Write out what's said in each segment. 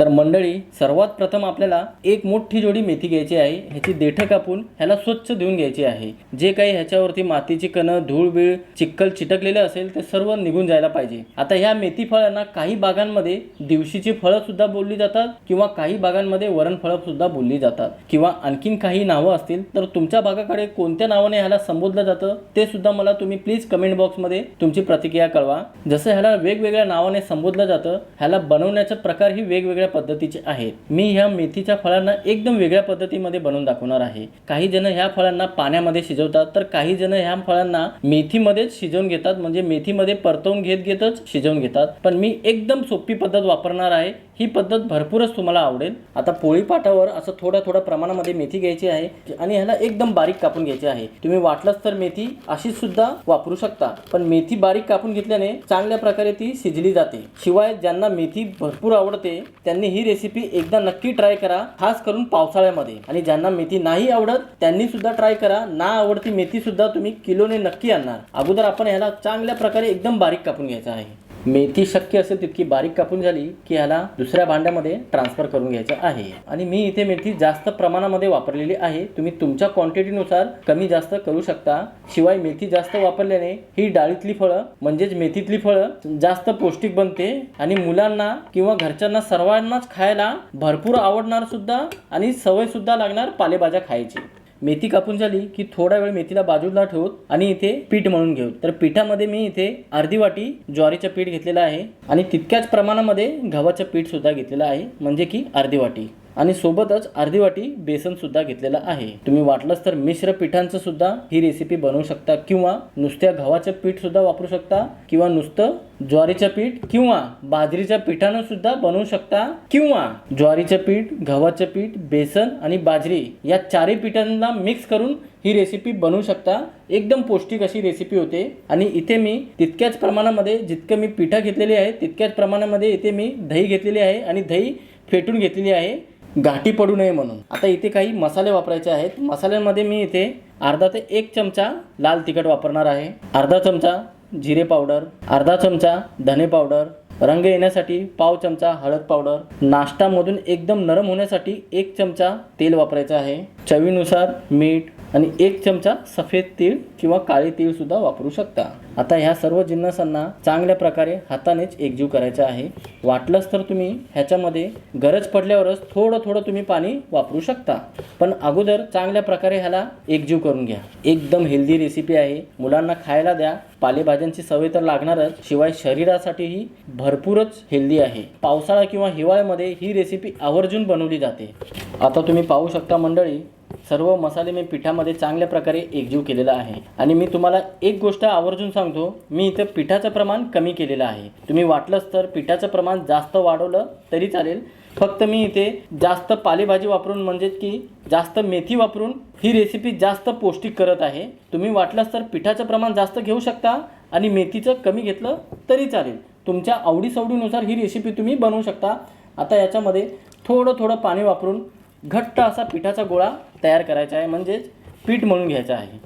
तर मंडळी सर्वात प्रथम आपल्याला एक मोठी जोडी मेथी घ्यायची आहे. ह्याची देठं कापून ह्याला स्वच्छ धुवून घ्यायची आहे. जे काही ह्याच्यावरती मातीची कणं धूळ बीळ चिक्कल चिटकलेले असेल ते सर्व निघून जायला पाहिजे. आता ह्या मेथी फळांना काही भागांमध्ये दिवशीची फळं सुद्धा बोलली जातात किंवा काही भागांमध्ये वरण फळं सुद्धा बोलली जातात. किंवा आणखीन काही नावं असतील तर तुमच्या भागाकडे कोणत्या नावाने ह्याला संबोधलं जातं ते सुद्धा मला तुम्ही प्लीज कमेंट बॉक्समध्ये तुमची प्रतिक्रिया कळवा. जसं ह्याला वेगवेगळ्या नावाने संबोधलं जातं ह्याला बनवण्याचा प्रकार ही वेगवेगळ्या पद्धतीचे आहेत. मी ह्या मेथीच्या फळांना एकदम वेगळ्या पद्धतीमध्ये बनवून दाखवणार आहे. काही जण ह्या फळांना पाण्यामध्ये शिजवतात तर काही जण ह्या फळांना मेथीमध्येच शिजवून घेतात म्हणजे मेथीमध्ये परतवून घेत घेतच शिजवून घेतात. पण मी एकदम सोपी पद्धत वापरणार आहे. ही पद्धत भरपूरच तुम्हाला आवडेल. आता पोळी पाटावर असं थोड्या थोड्या प्रमाणामध्ये मेथी घ्यायची आहे आणि ह्याला एकदम बारीक कापून घ्यायची आहे. तुम्ही वाटलंच तर मेथी अशी सुद्धा वापरू शकता पण मेथी बारीक कापून घेतल्याने चांगल्या प्रकारे ती शिजली जाते. शिवाय ज्यांना मेथी भरपूर आवडते त्यांनी ही रेसिपी एकदा नक्की ट्राय करा खास करून पावसाळ्यामध्ये. आणि ज्यांना मेथी नाही आवडत त्यांनी सुद्धा ट्राय करा. ना आवडती मेथी सुद्धा तुम्ही किलोने नक्की आणणार. अगोदर आपण ह्याला चांगल्या प्रकारे एकदम बारीक कापून घ्यायचं आहे. मेथी शक्य असेल तितकी बारीक कापून झाली की ह्याला दुसऱ्या भांड्यामध्ये ट्रान्सफर करून घ्यायचं आहे. आणि मी इथे मेथी जास्त प्रमाणामध्ये वापरलेली आहे. तुम्ही तुमच्या क्वांटिटीनुसार कमी जास्त करू शकता. शिवाय मेथी जास्त वापरल्याने ही डाळीतली फळं म्हणजेच मेथीतली फळं जास्त पौष्टिक बनते. आणि मुलांना किंवा घरच्यांना सर्वांनाच खायला भरपूर आवडणार सुद्धा आणि सवय सुद्धा लागणार पालेभाज्या खायची. मेथी कापून झाली की थोडा वेळ मेथीला बाजूला ठेवूत आणि इथे पीठ म्हणून घेऊ. तर पिठामध्ये मी इथे अर्धी वाटी ज्वारीचं पीठ घेतलेलं आहे आणि तितक्याच प्रमाणामध्ये गव्हाचं पीठ सुद्धा घेतलेलं आहे म्हणजे की अर्धी वाटी. आणि सोबतच अर्धी वाटी बेसन सुद्धा घेतलेलं आहे. तुम्ही वाटलंच तर मिश्र पिठांचं सुद्धा ही रेसिपी बनवू शकता किंवा नुसत्या गव्हाचं पीठ सुद्धा वापरू शकता किंवा नुसतं ज्वारीचं पीठ किंवा बाजरीच्या पिठानं सुद्धा बनवू शकता किंवा ज्वारीचं पीठ गव्हाचं पीठ बेसन आणि बाजरी या चारही पिठांना मिक्स करून ही रेसिपी बनवू शकता. एकदम पौष्टिक अशी रेसिपी होते. आणि इथे मी तितक्याच प्रमाणामध्ये जितकं मी पिठं घेतलेली आहे तितक्याच प्रमाणामध्ये इथे मी दही घेतलेली आहे आणि दही फेटून घेतलेली आहे. गाठी पडू नये म्हणून. आता इथे काही मसाले वापरायचे आहेत. मसाल्यांमध्ये मी इथे अर्धा ते एक चमचा लाल तिखट वापरणार आहे. अर्धा चमचा जिरे पावडर अर्धा चमचा धने पावडर रंग येण्यासाठी पाव चमचा हळद पावडर नाश्तामधून एकदम नरम होण्यासाठी एक चमचा तेल वापरायचं आहे. चवीनुसार मीठ आणि एक चमचा सफेद तीळ किंवा काळे तीळसुद्धा वापरू शकता. आता ह्या सर्व जिन्नसांना चांगल्या प्रकारे हातानेच एकजीव करायचं आहे. वाटलंच तर तुम्ही ह्याच्यामध्ये गरज पडल्यावरच थोडं थोडं तुम्ही पाणी वापरू शकता. पण अगोदर चांगल्या प्रकारे ह्याला एकजीव करून घ्या. एकदम हेल्दी रेसिपी आहे. मुलांना खायला द्या. पालेभाज्यांची सवय तर लागणारच. शिवाय शरीरासाठीही भरपूरच हेल्दी आहे. पावसाळा किंवा हिवाळ्यामध्ये ही रेसिपी आवर्जून बनवली जाते. आता तुम्ही पाहू शकता मंडळी सर्व मसाले मी पिठामध्ये चांगल्या प्रकारे एकजीव केलेला आहे. आणि मी तुम्हाला एक गोष्ट आवर्जून सांगतो मी इथं पिठाचं प्रमाण कमी केलेलं आहे. तुम्ही वाटलंच तर पिठाचं प्रमाण जास्त वाढवलं तरी चालेल. फक्त मी इथे जास्त पालेभाजी वापरून म्हणजेच की जास्त मेथी वापरून ही रेसिपी जास्त पौष्टिक करत आहे. तुम्ही वाटलंच तर पिठाचं प्रमाण जास्त घेऊ शकता आणि मेथीचं कमी घेतलं तरी चालेल. तुमच्या आवडीसवडीनुसार ही रेसिपी तुम्ही बनवू शकता. आता याच्यामध्ये थोडं थोडं पाणी वापरून घट्ट असा पिठाचा गोळा तयार करायचा आहे म्हणजेच पीठ म्हणून घ्यायचं आहे.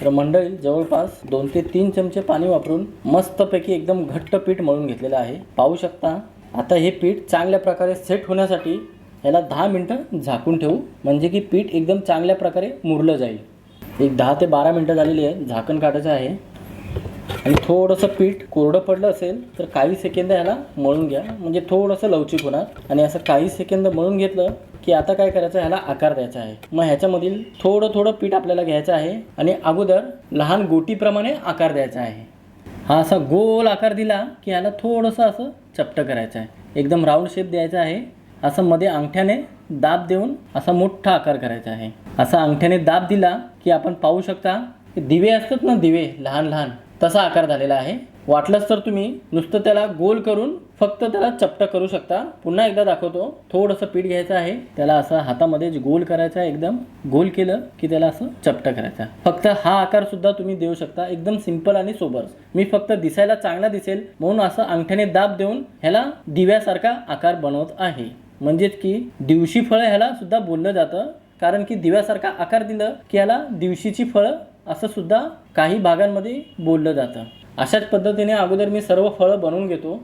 तर मंडळी जवळपास दोन ते तीन चमचे पाणी वापरून मस्तपैकी एकदम घट्ट पीठ मळून घेतलेलं आहे. पाहू शकता आता हे पीठ चांगल्या प्रकारे सेट होण्यासाठी याला दहा मिनटं झाकून ठेवू म्हणजे की पीठ एकदम चांगल्या प्रकारे मुरलं जाईल. एक दहा ते बारा मिनटं झालेली आहे झाकण काढायचं आहे. आणि थोडंसं पीठ कोरडं पडलं असेल तर काही सेकंद ह्याला मळून घ्या. म्हणजे थोडंसं लवचिक होणार. आणि असं काही सेकंद मळून घेतलं की आता काय करायचं ह्याला आकार द्यायचा आहे. मग ह्याच्यामधील थोडं थोडं पीठ आपल्याला घ्यायचं आहे आणि अगोदर लहान गोटीप्रमाणे आकार द्यायचा आहे. हा असा गोल आकार दिला की ह्याला थोडंसं असं चपटं करायचं आहे. एकदम राऊंड शेप द्यायचा आहे. असं मध्ये अंगठ्याने दाब देऊन असा मोठा आकार करायचा आहे. असा अंगठ्याने दाब दिला की आपण पाहू शकता की दिवे असतात ना दिवे लहान लहान तसा आकार झालेला आहे. वाटलंच तर तुम्ही नुसतं त्याला गोल करून फक्त त्याला चपटं करू शकता. पुन्हा एकदा दाखवतो. थोडंसं पीठ घ्यायचं आहे. त्याला असं हातामध्ये गोल करायचं आहे एकदम गोल केलं की त्याला असं चपटं करायचं फक्त हा आकार सुद्धा तुम्ही देऊ शकता. एकदम सिंपल आणि सोबर. मी फक्त दिसायला चांगला दिसेल म्हणून असं अंगठ्याने दाब देऊन ह्याला दिव्यासारखा आकार बनवत आहे. म्हणजेच की दिवशी फळं ह्याला सुद्धा बोललं जातं. कारण की दिव्यासारखा आकार दिलं की ह्याला दिवशीची फळं असं सुद्धा काही भागांमध्ये बोललं जातं. अशाच पद्धतीने अगोदर मी सर्व फळं बनवून घेतो.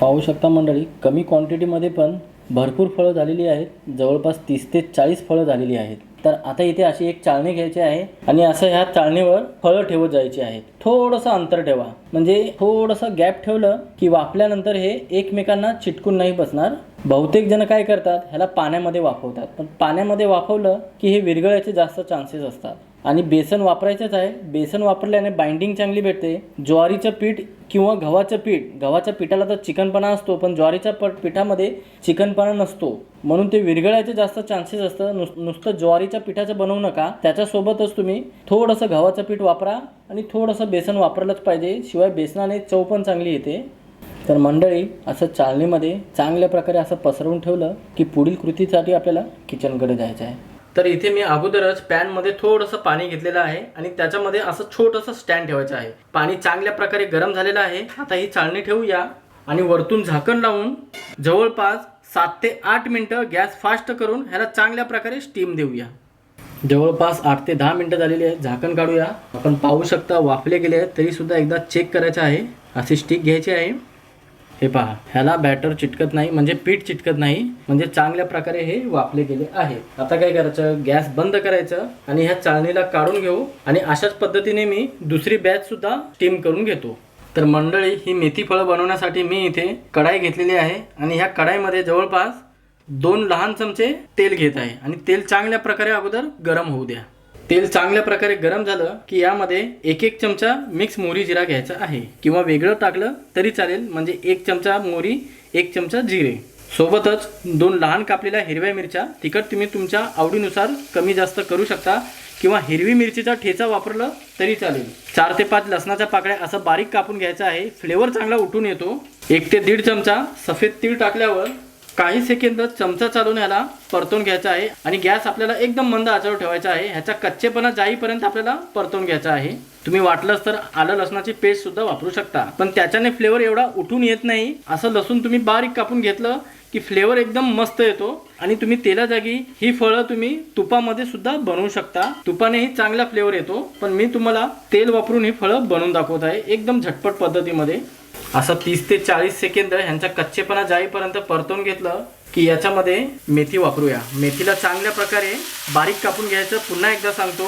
पाहू शकता मंडळी कमी क्वांटिटीमध्ये पण भरपूर फळं झालेली आहेत. जवळपास तीस ते चाळीस फळं झालेली आहेत. तर आता इथे अशी एक चाळणी घ्यायची आहे आणि असं ह्या चाळणीवर फळं ठेवत जायची आहेत. थोडंसं अंतर ठेवा. म्हणजे थोडंसं गॅप ठेवलं की वाफल्यानंतर हे एकमेकांना चिटकून नाही बसणार. बहुतेक जण काय करतात ह्याला पाण्यामध्ये वाफवतात. पण पाण्यामध्ये वाफवलं की हे विरघळ्याचे जास्त चान्सेस असतात. आणि बेसन वापरायचंच आहे. बेसन वापरल्याने बाइंडिंग चांगली भेटते. ज्वारीचं पीठ किंवा गव्हाचं पीठ गव्हाच्या पिठाला तर चिकनपणा असतो पण ज्वारीच्या पट पिठामध्ये चिकनपणा नसतो. म्हणून ते विरघळायचे जास्त चान्सेस असतं. नुस नुसतं ज्वारीच्या पिठाचं बनवू नका. त्याच्यासोबतच तुम्ही थोडंसं गव्हाचं पीठ वापरा आणि थोडंसं बेसन वापरलंच पाहिजे. शिवाय बेसनाने चव पण चांगली येते. तर मंडळी असं चालणीमध्ये चांगल्या प्रकारे असं पसरवून ठेवलं की पुढील कृतीसाठी आपल्याला किचनकडे जायचं आहे. तर इथे मी अगोदरच पॅनमध्ये थोडंसं पाणी घेतलेलं आहे आणि त्याच्यामध्ये असं छोटंसं स्टँड ठेवायचं आहे. पाणी चांगल्या प्रकारे गरम झालेलं आहे. आता ही चाळणी ठेवूया आणि वरतून झाकण लावून जवळपास सात ते आठ मिनटं गॅस फास्ट करून ह्याला चांगल्या प्रकारे स्टीम देऊया. जवळपास आठ ते दहा मिनटं झालेली आहेत झाकण काढूया. आपण पाहू शकता वाफले गेले आहेत तरी सुद्धा एकदा चेक करायचं आहे. अशी स्टिक घ्यायची आहे. हे पहा ह्याला बॅटर चिटकत नाही म्हणजे पीठ चिटकत नाही म्हणजे चांगल्या प्रकारे हे वापले गेले आहे. आता काय करायचं? गॅस बंद करायचं आणि ह्या चाळणीला काढून घेऊ आणि अशाच पद्धतीने मी दुसरी बॅच सुद्धा स्टीम करून घेतो. तर मंडळी ही मेथी फळं बनवण्यासाठी मी इथे कढाई घेतलेली आहे आणि ह्या कढाईमध्ये जवळपास दोन लहान चमचे तेल घेत आहे. आणि तेल चांगल्या प्रकारे अगोदर गरम होऊ द्या. तेल चांगल्या प्रकारे गरम झालं की यामध्ये एक एक चमचा मिक्स मोहरी जिरा घ्यायचा आहे. किंवा वेगळं टाकलं तरी चालेल म्हणजे एक चमचा मोहरी एक चमचा जिरे. सोबतच दोन लहान कापलेल्या हिरव्या मिरच्या. तिखट तुम्ही तुमच्या आवडीनुसार कमी जास्त करू शकता. किंवा हिरवी मिरचीचा ठेचा वापरलं तरी चालेल. चार ते पाच लसणाच्या पाकळ्या असं बारीक कापून घ्यायचं आहे. फ्लेवर चांगला उठून येतो. एक ते दीड चमचा सफेद तीळ टाकल्यावर काही सेकंद चमचा चालून याला परतून घ्यायचा आहे आणि गॅस आपल्याला एकदम मंद आचेवर ठेवायचा आहे. ह्याचा कच्चेपणा जाईपर्यंत आपल्याला परतून घ्यायचा आहे. तुम्ही वाटलंच तर आलं लसणाची पेस्ट सुद्धा वापरू शकता. पण त्याच्याने फ्लेवर एवढा उठून येत नाही. असं लसूण तुम्ही बारीक कापून घेतलं की फ्लेवर एकदम मस्त येतो. आणि तुम्ही तेला जागी ही फळं तुम्ही तुपामध्ये सुद्धा बनवू शकता. तुपानेही चांगला फ्लेवर येतो. पण मी तुम्हाला तेल वापरून ही फळं बनवून दाखवत आहे. एकदम झटपट पद्धतीमध्ये. असं तीस ते चाळीस सेकंद ह्यांचा कच्चेपणा जाईपर्यंत परतून घेतलं की याच्यामध्ये मेथी वापरूया. मेथीला चांगल्या प्रकारे बारीक कापून घ्यायचं. पुन्हा एकदा सांगतो.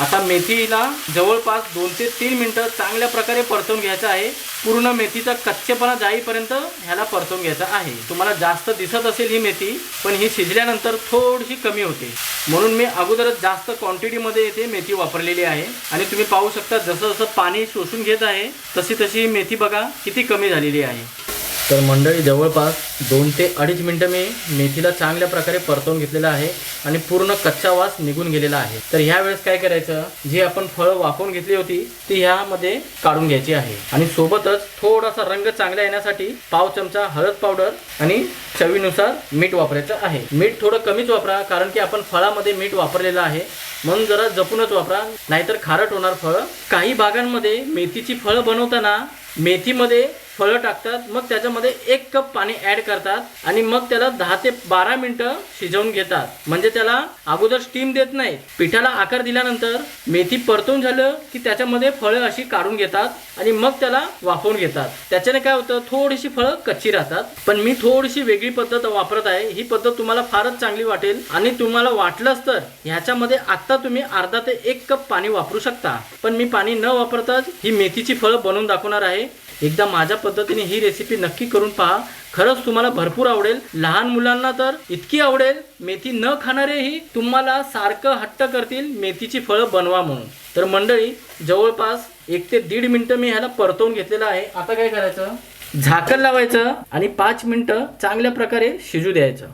आता मेथीला जवळपास दोन ते तीन मिनटं चांगल्या प्रकारे परतवून घ्यायचं आहे. पूर्ण मेथीचा कच्चेपणा जाईपर्यंत ह्याला परतवून घ्यायचा आहे. तुम्हाला जास्त दिसत असेल ही मेथी पण ही शिजल्यानंतर थोडीशी कमी होते. म्हणून मी अगोदरच जास्त क्वांटिटीमध्ये येथे मेथी वापरलेली आहे. आणि तुम्ही पाहू शकता जसं जसं पाणी शोषून घेत आहे तशी तशी ही मेथी बघा किती कमी झालेली आहे. तर मंडळी जवळपास दोन ते अडीच मिनटं मी मेथीला चांगल्या प्रकारे परतवून घेतलेलं आहे आणि पूर्ण कच्चा वास निघून गेलेला आहे. तर ह्या वेळेस काय करायचं जी आपण फळं वाफवून घेतली होती ती ह्यामध्ये काढून घ्यायची आहे. आणि सोबतच थोडासा रंग चांगला येण्यासाठी पाव चमचा हळद पावडर आणि चवीनुसार मीठ वापरायचं आहे. मीठ थोडं कमीच वापरा कारण की आपण फळामध्ये मीठ वापरलेलं आहे. म्हणून जरा जपूनच वापरा नाहीतर खारट होणार फळं. काही भागांमध्ये मेथीची फळं बनवताना मेथीमध्ये फळं टाकतात मग त्याच्यामध्ये एक कप पाणी ॲड करतात आणि मग त्याला दहा ते बारा मिनटं शिजवून घेतात. म्हणजे त्याला अगोदर स्टीम देत नाही. पिठाला आकार दिल्यानंतर मेथी परतून झालं की त्याच्यामध्ये फळं अशी काढून घेतात आणि मग त्याला वाफवून घेतात. त्याच्याने काय होतं थोडीशी फळं कच्ची राहतात. पण मी थोडीशी वेगळी पद्धत वापरत आहे. ही पद्धत तुम्हाला फारच चांगली वाटेल आणि तुम्हाला वाटलंच तर ह्याच्यामध्ये आत्ता तुम्ही अर्धा ते एक कप पाणी वापरू शकता. पण मी पाणी न वापरताच ही मेथीची फळं बनवून दाखवणार आहे. एकदा माझ्या पद्धतीने ही रेसिपी नक्की करून पहा. खरंच तुम्हाला भरपूर आवडेल. लहान मुलांना तर इतकी आवडेल. मेथी न खाणारेही तुम्हाला सारखं हट्ट करतील मेथीची फळं बनवा म्हणून. तर मंडळी जवळपास एक ते दीड मिनटं मी ह्याला परतवून घेतलेलं आहे. आता काय करायचं? झाकण लावायचं आणि पाच मिनटं चांगल्या प्रकारे शिजू द्यायचं.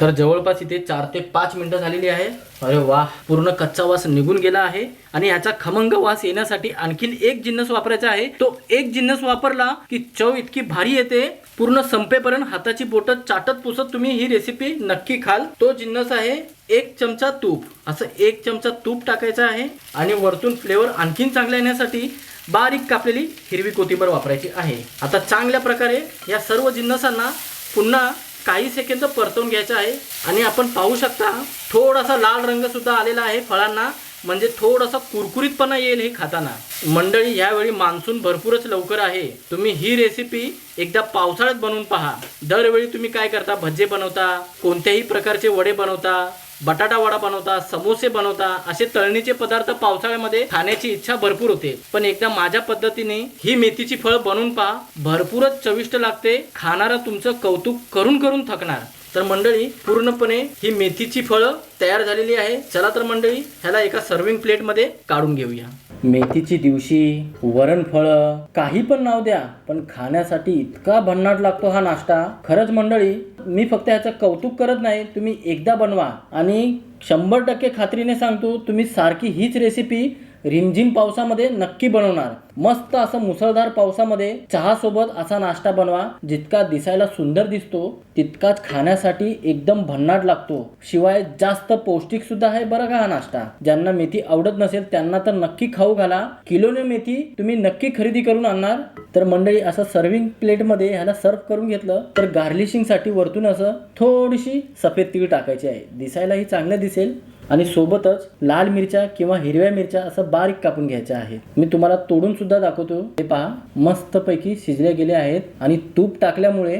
तर जवळपास इथे चार ते पाच मिनिटं झालेली आहे. अरे वा पूर्ण कच्चा वास निघून गेला आहे. आणि ह्याचा खमंग वास येण्यासाठी आणखीन एक जिन्नस वापरायचा आहे. तो एक जिन्नस वापरला की चव इतकी भारी येते. पूर्ण संपेपर्यंत हाताची बोट चाटत पुसत तुम्ही ही रेसिपी नक्की खाल. तो जिन्नस आहे एक चमचा तूप. असं एक चमचा तूप टाकायचं आहे. आणि वरतून फ्लेवर आणखीन चांगला येण्यासाठी बारीक कापलेली हिरवी कोथिंबर वापरायची आहे. आता चांगल्या प्रकारे या सर्व जिन्नसांना पुन्हा काही सेकंद परतवून घ्यायचं आहे आणि आपण पाहू शकता थोडासा लाल रंग सुद्धा आलेला आहे फळांना. म्हणजे थोडासा कुरकुरीतपणा येईल हे खाताना. मंडळी ह्यावेळी मान्सून भरपूरच लवकर आहे. तुम्ही ही रेसिपी एकदा पावसाळ्यात बनवून पहा. दरवेळी तुम्ही काय करता? भज्जे बनवता? कोणत्याही प्रकारचे वडे बनवता? बटाटा वडा बनवता समोसे बनवता असे तळणीचे पदार्थ पावसाळ्यामध्ये खाण्याची इच्छा भरपूर होते. पण एकदा माझ्या पद्धतीने ही मेथीची फळं बनवून पहा. भरपूरच चविष्ट लागते. खाणारा तुमचं कौतुक करून करून थकणार. तर मंडळी पूर्णपणे ही मेथीची फळं तयार झालेली आहे. चला तर मंडळी ह्याला एका सर्विंग प्लेटमध्ये काढून घेऊया. मेथीची दिवशी वरण फळं काही पण नाव द्या पण खाण्यासाठी इतका भन्नाट लागतो हा नाश्ता. खरंच मंडळी मी फक्त ह्याचं कौतुक करत नाही तुम्ही एकदा बनवा. आणि शंभर टक्के खात्रीने सांगतो तुम्ही सारखी हीच रेसिपी रिमझिम पावसामध्ये नक्की बनवणार. मस्त असं मुसळधार पावसामध्ये चहा सोबत असा नाश्ता बनवा जितका दिसायला सुंदर दिसतो तितकाच खाण्यासाठी एकदम भन्नाट लागतो. शिवाय जास्त पौष्टिक सुद्धा आहे बरं का हा नाश्ता. ज्यांना मेथी आवडत नसेल त्यांना तर नक्की खाऊ घाला. किलोने मेथी तुम्ही नक्की खरेदी करून आणणार. तर मंडळी असं सर्विंग प्लेटमध्ये ह्याला सर्व करून घेतलं तर गार्लिशिंगसाठी वरतून असं थोडीशी सफेद तीळ टाकायची आहे. दिसायलाही चांगलं दिसेल. आणि सोबतच लाल मिरच्या किंवा हिरव्या मिरच्या असं बारीक कापून घ्यायच्या आहेत. मी तुम्हाला तोडून सुद्धा दाखवतो. हे पहा मस्तपैकी शिजले गेले आहेत आणि तूप टाकल्यामुळे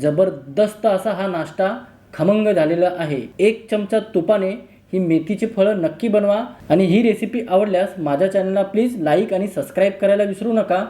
जबरदस्त असा हा नाश्ता खमंग झालेला आहे. एक चमचा तुपाने ही मेथीची फळं नक्की बनवा आणि ही रेसिपी आवडल्यास माझ्या चॅनलला प्लीज लाईक आणि सबस्क्राईब करायला विसरू नका.